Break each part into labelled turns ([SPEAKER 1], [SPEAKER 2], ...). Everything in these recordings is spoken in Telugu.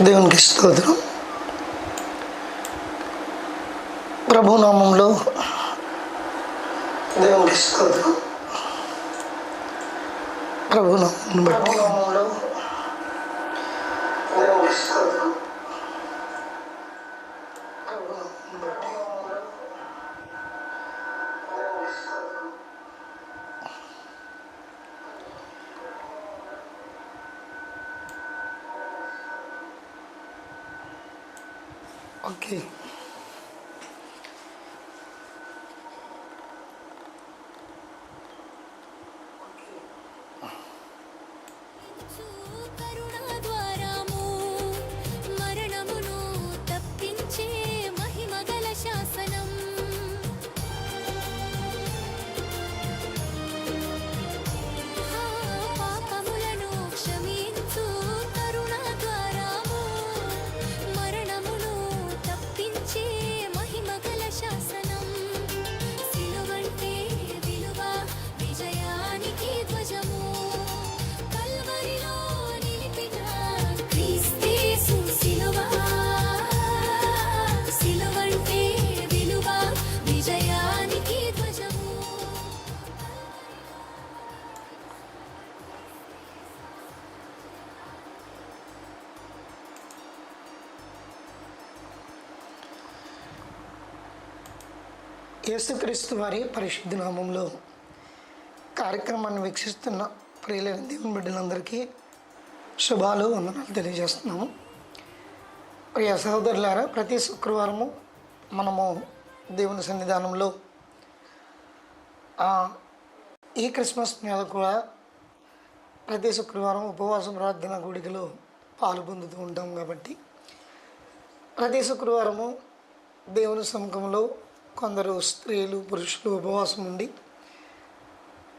[SPEAKER 1] దేవునికి స్తోత్రం. ప్రభునామంలో దేవునికి స్తోత్రం. ప్రభునామం బట్టి దేవునికి స్తోత్రం.
[SPEAKER 2] Okay.
[SPEAKER 1] యేసుక్రీస్తు వారి పరిశుద్ధ నామంలో కార్యక్రమాన్ని వీక్షిస్తున్న ప్రియులైన దేవుని బిడ్డలందరికీ శుభాలు వందనాలు తెలియజేస్తున్నాము. ప్రియ సహోదరులారా ప్రతి శుక్రవారము మనము దేవుని సన్నిధానంలో ఈ క్రిస్మస్ మీద కూడా ప్రతి శుక్రవారం ఉపవాస ప్రార్థన గుడికలో పాలు పొందుతూ ఉంటాం కాబట్టి ప్రతి శుక్రవారము దేవుని సముఖంలో కొందరు స్త్రీలు పురుషులు ఉపవాసం ఉండి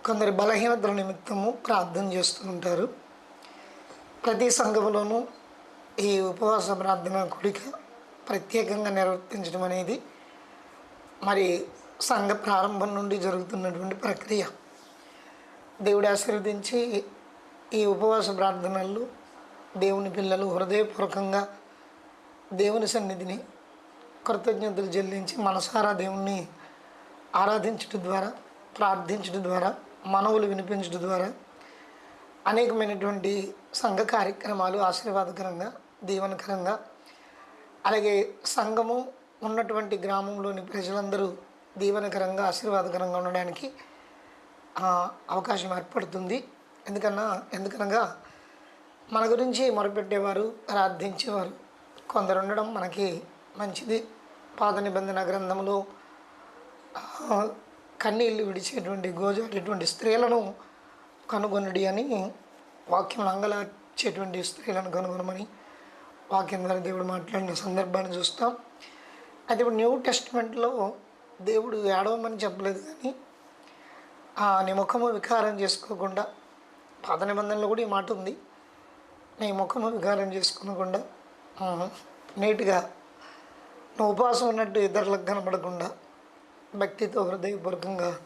[SPEAKER 1] కొందరి బలహీనతల నిమిత్తము ప్రార్థన చేస్తూ ఉంటారు. ప్రతి సంఘములోనూ ఈ ఉపవాస ప్రార్థన కూడిక ప్రత్యేకంగా నిర్వర్తించడం అనేది మరి సంఘ ప్రారంభం నుండి జరుగుతున్నటువంటి ప్రక్రియ. దేవుడు ఆశీర్వదించి ఈ ఉపవాస ప్రార్థనలు దేవుని పిల్లలు హృదయపూర్వకంగా దేవుని సన్నిధిని కృతజ్ఞతలు చెల్లించి మనసారా దేవుణ్ణి ఆరాధించడం ద్వారా ప్రార్థించడం ద్వారా మనవులు వినిపించడం ద్వారా అనేకమైనటువంటి సంఘ కార్యక్రమాలు ఆశీర్వాదకరంగా దీవనకరంగా అలాగే సంఘము ఉన్నటువంటి గ్రామంలోని ప్రజలందరూ దీవనకరంగా ఆశీర్వాదకరంగా ఉండడానికి అవకాశం ఏర్పడుతుంది. ఎందుకన్నా ఎందుకనగా మన గురించి మొరపెట్టేవారు ప్రార్థించేవారు కొందరు ఉండడం మనకి మంచిది. పాత నిబంధన గ్రంథంలో కన్నీళ్ళు విడిచేటువంటి గోజాడేటువంటి స్త్రీలను కనుగొనడి అని వాక్యం అంగలార్చేటువంటి స్త్రీలను కనుగొనమని వాక్యం ద్వారా దేవుడు మాట్లాడిన సందర్భాన్ని చూస్తాం. అయితే ఇప్పుడు న్యూ టెస్ట్మెంట్లో దేవుడు ఏడవమని చెప్పలేదు కానీ ఆ, నీ ముఖము వికారం చేసుకోకుండా పాత నిబంధనలో కూడా ఈ మాట ఉంది. నీ ముఖము వికారం చేసుకోకుండా నీట్గా నువ్వు ఉన్నట్టు ఇతరులకు కనపడకుండా భక్తితో హృదయపూర్వకంగా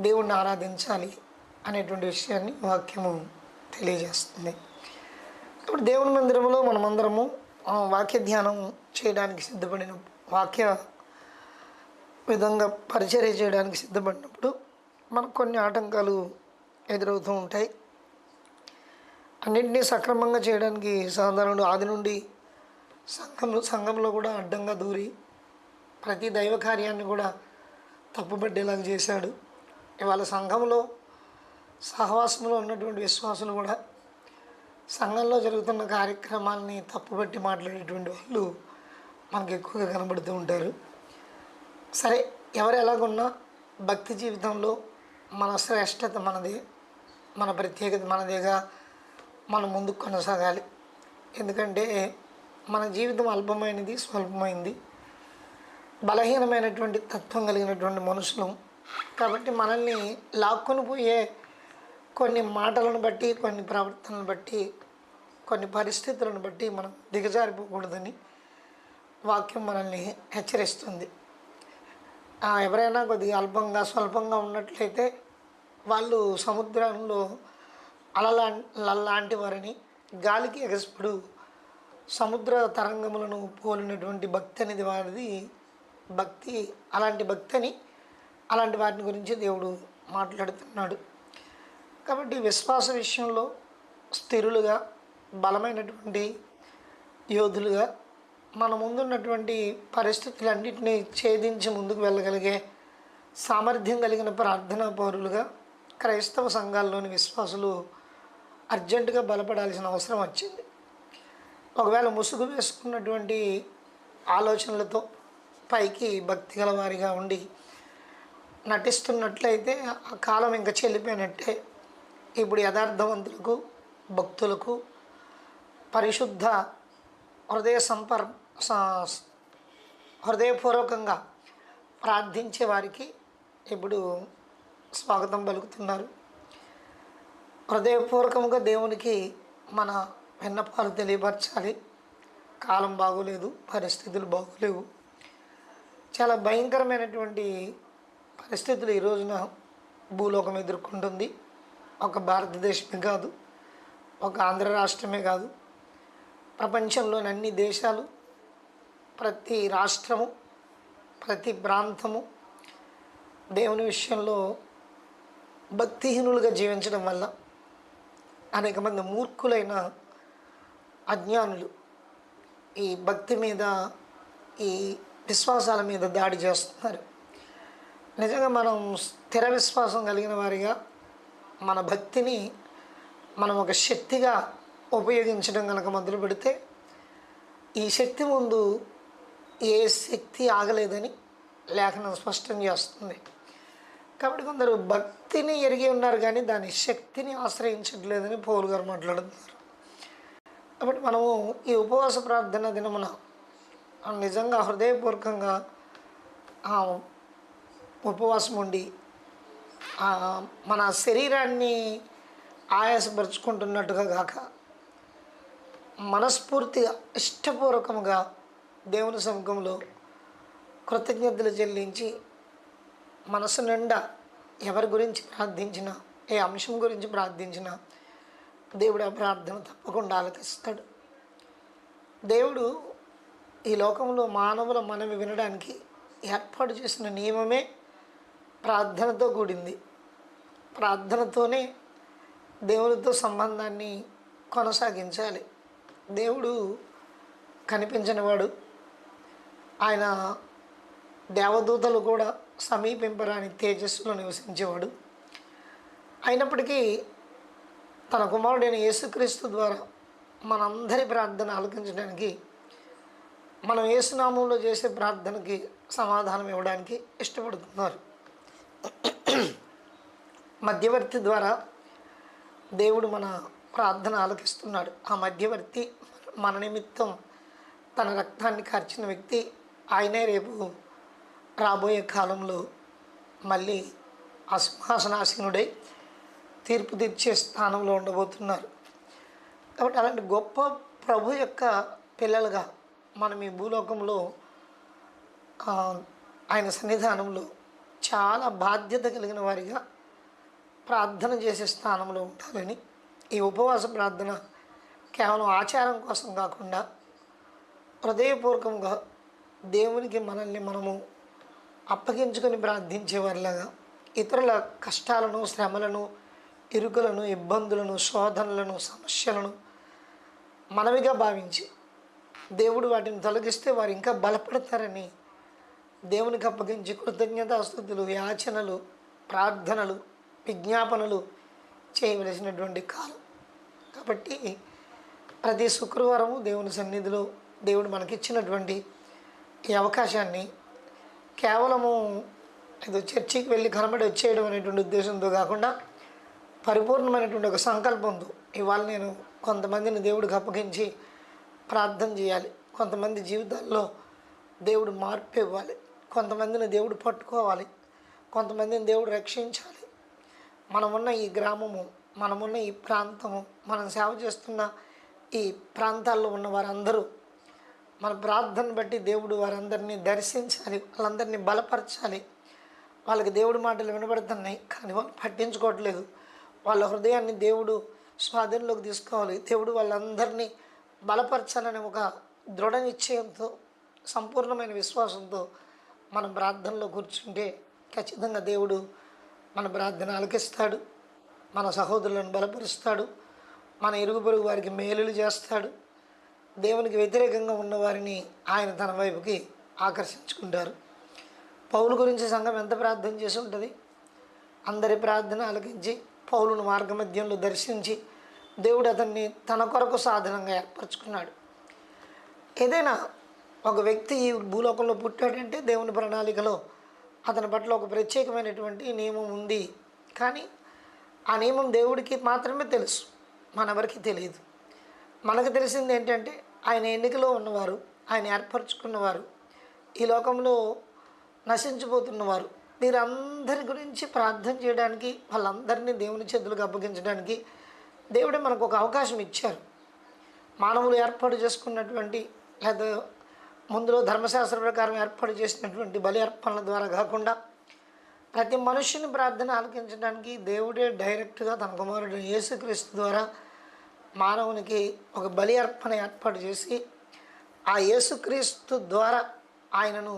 [SPEAKER 1] దేవుణ్ణి ఆరాధించాలి అనేటువంటి విషయాన్ని వాక్యము తెలియజేస్తుంది. ఇప్పుడు దేవుని మందిరంలో మనమందరము వాక్య ధ్యానం చేయడానికి సిద్ధపడిన వాక్య విధంగా పరిచర్య చేయడానికి సిద్ధపడినప్పుడు మనకు కొన్ని ఆటంకాలు ఎదురవుతూ ఉంటాయి. అన్నింటినీ సక్రమంగా చేయడానికి సాధారణుడు ఆది నుండి సంఘంలో సంఘంలో కూడా అడ్డంగా దూరి ప్రతి దైవ కార్యాన్ని కూడా తప్పుపట్టేలాగా చేశాడు. ఇవాళ సంఘంలో సహవాసంలో ఉన్నటువంటి విశ్వాసులు కూడా సంఘంలో జరుగుతున్న కార్యక్రమాలని తప్పుపట్టి మాట్లాడేటువంటి వాళ్ళు మనకు ఎక్కువగా కనబడుతూ ఉంటారు. సరే ఎవరు ఎలాగున్నా భక్తి జీవితంలో మన శ్రేష్టత మనదే. మన ప్రత్యేకత మనదేగా మనం ముందుకు కొనసాగాలి. ఎందుకంటే మన జీవితం అల్పమైనది స్వల్పమైంది. బలహీనమైనటువంటి తత్వం కలిగినటువంటి మనుషులు. కాబట్టి మనల్ని లాక్కొని పోయే కొన్ని మాటలను బట్టి కొన్ని ప్రవర్తనను బట్టి కొన్ని పరిస్థితులను బట్టి మనం దిగజారిపోకూడదని వాక్యం మనల్ని హెచ్చరిస్తుంది. ఎవరైనా కొద్దిగా అల్పంగా స్వల్పంగా ఉన్నట్లయితే వాళ్ళు సముద్రంలో అలలా లాంటి వారిని గాలికి ఎగసిపడు సముద్ర తరంగములను పోలినటువంటి భక్తి అనేది వారిది. భక్తి అలాంటి భక్తిని అలాంటి వాటిని గురించి దేవుడు మాట్లాడుతున్నాడు. కాబట్టి విశ్వాస విషయంలో స్థిరులుగా బలమైనటువంటి యోధులుగా మన ముందున్నటువంటి పరిస్థితులన్నింటినీ ఛేదించి ముందుకు వెళ్ళగలిగే సామర్థ్యం కలిగిన ప్రార్థనా పౌరులుగా క్రైస్తవ సంఘాల్లోని విశ్వాసులు అర్జెంటుగా బలపడాల్సిన అవసరం వచ్చింది. ఒకవేళ ముసుగు వేసుకున్నటువంటి ఆలోచనలతో పైకి భక్తి గల వారిగా ఉండి నటిస్తున్నట్లయితే ఆ కాలం ఇంకా చెల్లిపోయినట్టే. ఇప్పుడు యథార్థవంతులకు భక్తులకు పరిశుద్ధ హృదయ సంపర్ హృదయపూర్వకంగా ప్రార్థించే వారికి ఇప్పుడు స్వాగతం పలుకుతున్నారు. హృదయపూర్వకంగా దేవునికి మన విన్నపాలు తెలియపరచాలి. కాలం బాగోలేదు పరిస్థితులు బాగోలేవు. చాలా భయంకరమైనటువంటి పరిస్థితులు ఈ రోజున భూలోకం ఎదుర్కొంటుంది. ఒక భారతదేశమే కాదు ఒక ఆంధ్ర రాష్ట్రమే కాదు. ప్రపంచంలోని అన్ని దేశాలు ప్రతి రాష్ట్రము ప్రతి ప్రాంతము దేవుని విషయంలో భక్తిహీనులుగా జీవించడం వల్ల అనేక మంది మూర్ఖులైన అజ్ఞానులు. ఈ భక్తి మీద ఈ విశ్వాసాల మీద దాడి చేస్తున్నారు. నిజంగా మనం స్థిర విశ్వాసం కలిగిన వారిగా మన భక్తిని మనం ఒక శక్తిగా ఉపయోగించడం కనుక మొదలు పెడితే ఈ శక్తి ముందు ఏ శక్తి ఆగలేదని లేఖనం స్పష్టం చేస్తుంది. కాబట్టి కొందరు భక్తిని ఎరిగి ఉన్నారు కానీ దాని శక్తిని ఆశ్రయించట్లేదని పౌలు గారు మాట్లాడుతున్నారు. కాబట్టి మనము ఈ ఉపవాస ప్రార్థన దినమున నిజంగా హృదయపూర్వకంగా ఉపవాసం ఉండి మన శరీరాన్ని ఆయాసపరుచుకుంటున్నట్టుగా కాక మనస్ఫూర్తిగా ఇష్టపూర్వకముగా దేవుని సముఖంలో కృతజ్ఞతలు చెల్లించి మనసు నిండా ఎవరి గురించి ప్రార్థించినా ఏ అంశం గురించి ప్రార్థించినా దేవుడు ఆ ప్రార్థన తప్పకుండా ఆలకిస్తాడు. దేవుడు ఈ లోకంలో మానవుల మనవి వినడానికి ఏర్పాటు చేసిన నియమమే ప్రార్థనతో కూడింది. ప్రార్థనతోనే దేవునితో సంబంధాన్ని కొనసాగించాలి. దేవుడు కనిపించినవాడు ఆయన దేవదూతలు కూడా సమీపింపరాని తేజస్సులో నివసించేవాడు. అయినప్పటికీ తన కుమారుడైన యేసుక్రీస్తు ద్వారా మనందరి ప్రార్థన ఆలకించడానికి మనం యేసునామంలో చేసే ప్రార్థనకి సమాధానం ఇవ్వడానికి ఇష్టపడుతున్నారు. మధ్యవర్తి ద్వారా దేవుడు మన ప్రార్థన ఆలకిస్తున్నాడు. ఆ మధ్యవర్తి మన నిమిత్తం తన రక్తాన్ని కార్చిన వ్యక్తి ఆయనే రేపు రాబోయే కాలంలో మళ్ళీ ఆ సింహాసనాసీనుడై తీర్పు తీర్చే స్థానంలో ఉండబోతున్నారు. కాబట్టి అలాంటి గొప్ప ప్రభు యొక్క పిల్లలుగా మనం ఈ భూలోకంలో ఆయన సన్నిధానంలో చాలా బాధ్యత కలిగిన వారిగా ప్రార్థన చేసే స్థానంలో ఉండాలని ఈ ఉపవాస ప్రార్థన కేవలం ఆచారం కోసం కాకుండా హృదయపూర్వకంగా దేవునికి మనల్ని మనము అప్పగించుకొని ప్రార్థించేవారిలాగా ఇతరుల కష్టాలను శ్రమలను ఇరుకులను ఇబ్బందులను శోధనలను సమస్యలను మనవిగా భావించి దేవుడు వాటిని తొలగిస్తే వారు ఇంకా బలపడతారని దేవునికి అప్పగించి కృతజ్ఞతాస్థుతులు యాచనలు ప్రార్థనలు విజ్ఞాపనలు చేయవలసినటువంటి కాలం. కాబట్టి ప్రతి శుక్రవారం దేవుని సన్నిధిలో దేవుడు మనకిచ్చినటువంటి ఈ అవకాశాన్ని కేవలము ఏదో చర్చికి వెళ్ళి కనబడి వచ్చేయడం అనేటువంటి ఉద్దేశంతో కాకుండా పరిపూర్ణమైనటువంటి ఒక సంకల్పంతో ఇవాళ నేను కొంతమందిని దేవుడికి అప్పగించి ప్రార్థన చేయాలి. కొంతమంది జీవితాల్లో దేవుడు మార్పు ఇవ్వాలి. కొంతమందిని దేవుడు పట్టుకోవాలి. కొంతమందిని దేవుడు రక్షించాలి. మనమున్న ఈ గ్రామము మనమున్న ఈ ప్రాంతము మనం సేవ చేస్తున్న ఈ ప్రాంతాల్లో ఉన్న వారందరూ మన ప్రార్థన బట్టి దేవుడు వారందరినీ దర్శించాలి. వాళ్ళందరినీ బలపరచాలి. వాళ్ళకి దేవుడి మాటలు వినబడుతున్నాయి. కానీ వాళ్ళు పట్టించుకోవట్లేదు. వాళ్ళ హృదయాన్ని దేవుడు స్వాధీనంలోకి తీసుకోవాలి. దేవుడు వాళ్ళందరినీ బలపరచాలనే ఒక దృఢ నిశ్చయంతో సంపూర్ణమైన విశ్వాసంతో మనం ప్రార్థనలో కూర్చుంటే ఖచ్చితంగా దేవుడు మన ప్రార్థన ఆలకిస్తాడు. మన సహోదరులను బలపరుస్తాడు. మన ఇరుగు పొరుగు వారికి మేలులు చేస్తాడు. దేవునికి వ్యతిరేకంగా ఉన్న వారిని ఆయన తన వైపుకి ఆకర్షించుకుంటారు. పౌలు గురించి సంఘం ఎంత ప్రార్థన చేసి ఉంటుంది? అందరి ప్రార్థన ఆలకించి పౌలును మార్గమధ్యంలో దర్శించి దేవుడు అతన్ని తన కొరకు సాధనంగా ఏర్పరచుకున్నాడు. ఏదైనా ఒక వ్యక్తి ఈ భూలోకంలో పుట్టాడంటే దేవుని ప్రణాళికలో అతని పట్ల ఒక ప్రత్యేకమైనటువంటి నియమం ఉంది. కానీ ఆ నియమం దేవుడికి మాత్రమే తెలుసు. మనవరికి తెలియదు. మనకు తెలిసింది ఏంటంటే ఆయన ఎన్నికలో ఉన్నవారు ఆయన ఏర్పరచుకున్నవారు ఈ లోకంలో నశించిపోతున్నవారు వీరందరి గురించి ప్రార్థన చేయడానికి వాళ్ళందరినీ దేవుని చేతులకు అప్పగించడానికి దేవుడే మనకు ఒక అవకాశం ఇచ్చారు. మానవులు ఏర్పాటు చేసుకున్నటువంటి లేదా ముందులో ధర్మశాస్త్ర ప్రకారం ఏర్పాటు చేసినటువంటి బలి అర్పణల ద్వారా కాకుండా ప్రతి మనుషుని ప్రార్థన ఆలకించడానికి దేవుడే డైరెక్ట్గా తన కుమారుడు యేసుక్రీస్తు ద్వారా మానవునికి ఒక బలి అర్పణ ఏర్పాటు చేసి ఆ యేసుక్రీస్తు ద్వారా ఆయనను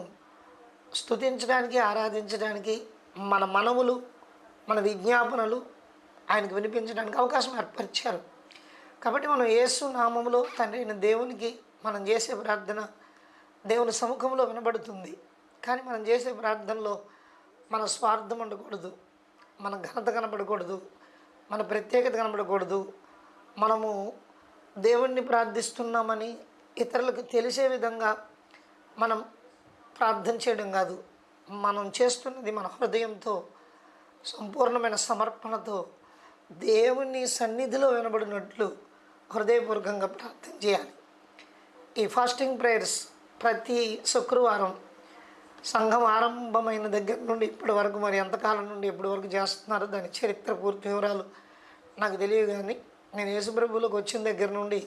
[SPEAKER 1] స్థుతించడానికి ఆరాధించడానికి మన మనములు మన విజ్ఞాపనలు ఆయనకు వినిపించడానికి అవకాశం ఏర్పరిచారు. కాబట్టి మనం యేసు నామములో తండ్రి అయిన దేవునికి మనం చేసే ప్రార్థన దేవుని సముఖంలో వినబడుతుంది. కానీ మనం చేసే ప్రార్థనలో మన స్వార్థం ఉండకూడదు మన ఘనత కనబడకూడదు మన ప్రత్యేకత కనబడకూడదు. మనము దేవుణ్ణి ప్రార్థిస్తున్నామని ఇతరులకు తెలిసే విధంగా మనం ప్రార్థన చేయడం కాదు. మనం చేస్తున్నది మన హృదయంతో సంపూర్ణమైన సమర్పణతో దేవుని సన్నిధిలో వినబడినట్లు హృదయపూర్వకంగా ప్రార్థన చేయాలి. ఈ ఫాస్టింగ్ ప్రేయర్స్ ప్రతి శుక్రవారం సంఘం ఆరంభమైన దగ్గర నుండి ఇప్పటి వరకు మరి ఎంతకాలం నుండి ఇప్పటి వరకు చేస్తున్నారో దాని చరిత్ర పూర్తి వివరాలు నాకు తెలియదు కానీ నేను యేసుప్రభువులోకి వచ్చిన దగ్గర నుండి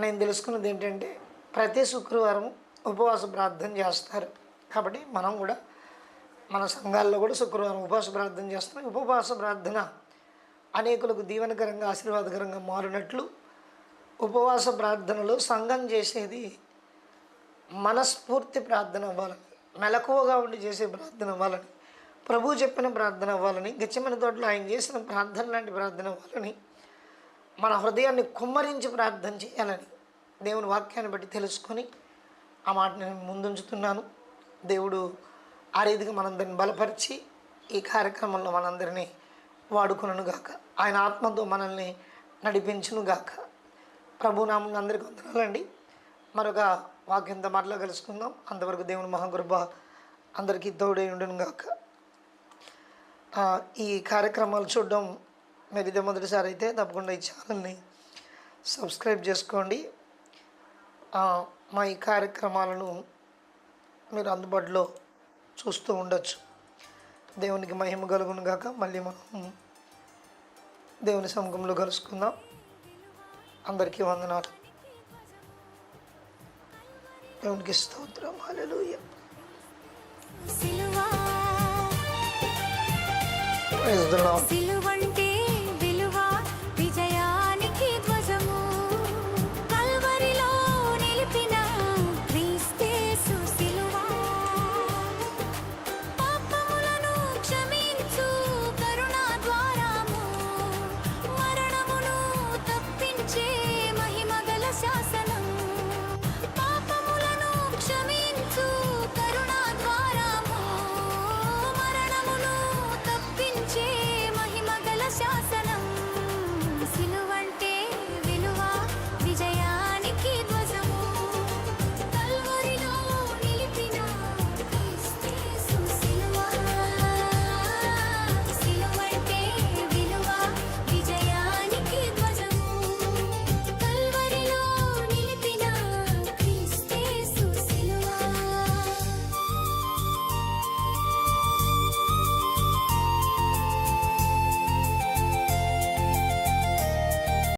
[SPEAKER 1] నేను తెలుసుకున్నది ఏంటంటే ప్రతి శుక్రవారం ఉపవాస ప్రార్థన చేస్తారు. కాబట్టి మనం కూడా మన సంఘాల్లో కూడా శుక్రవారం ఉపవాస ప్రార్థన చేస్తున్నాం ఉపవాస ప్రార్థన అనేకులకు దీవెనకరంగా ఆశీర్వాదకరంగా మారినట్లు ఉపవాస ప్రార్థనలో సంఘం చేసేది మనస్ఫూర్తి ప్రార్థన అవ్వాలని మెలకువగా ఉండి చేసే ప్రార్థన అవ్వాలని ప్రభు చెప్పిన ప్రార్థన అవ్వాలని గచ్చమైన తోటలో ఆయన చేసిన ప్రార్థన లాంటి ప్రార్థన అవ్వాలని మన హృదయాన్ని కుమ్మరించి ప్రార్థన చేయాలని దేవుని వాక్యాన్ని బట్టి తెలుసుకొని ఆ మాట నేను ముందుంచుతున్నాను. దేవుడు ఆ రీతిగా మనందరిని బలపరిచి ఈ కార్యక్రమంలో మనందరినీ వాడుకునను గాక. ఆయన ఆత్మతో మనల్ని నడిపించును గాక. ప్రభునామం అందరికీ వందనాలండి. మరొక వాక్యంతో మరలా కలుసుకుందాం. అంతవరకు దేవుని మహాకృప అందరికీ తోడై ఉండను గాక. ఈ కార్యక్రమాలు చూడడం మీరు ఇదే మొదటిసారి అయితే తప్పకుండా ఈ ఛానల్ని సబ్స్క్రైబ్ చేసుకోండి. మా ఈ కార్యక్రమాలను మీరు అందుబాటులో చూస్తూ ఉండొచ్చు. దేవునికి మహిమ కలుగును గాక. మళ్ళీ మనం దేవుని సముఖంలో కలుసుకుందాం. అందరికీ వందనాలు. దేవునికి స్తోత్రం. హల్లెలూయా. Praise the Lord.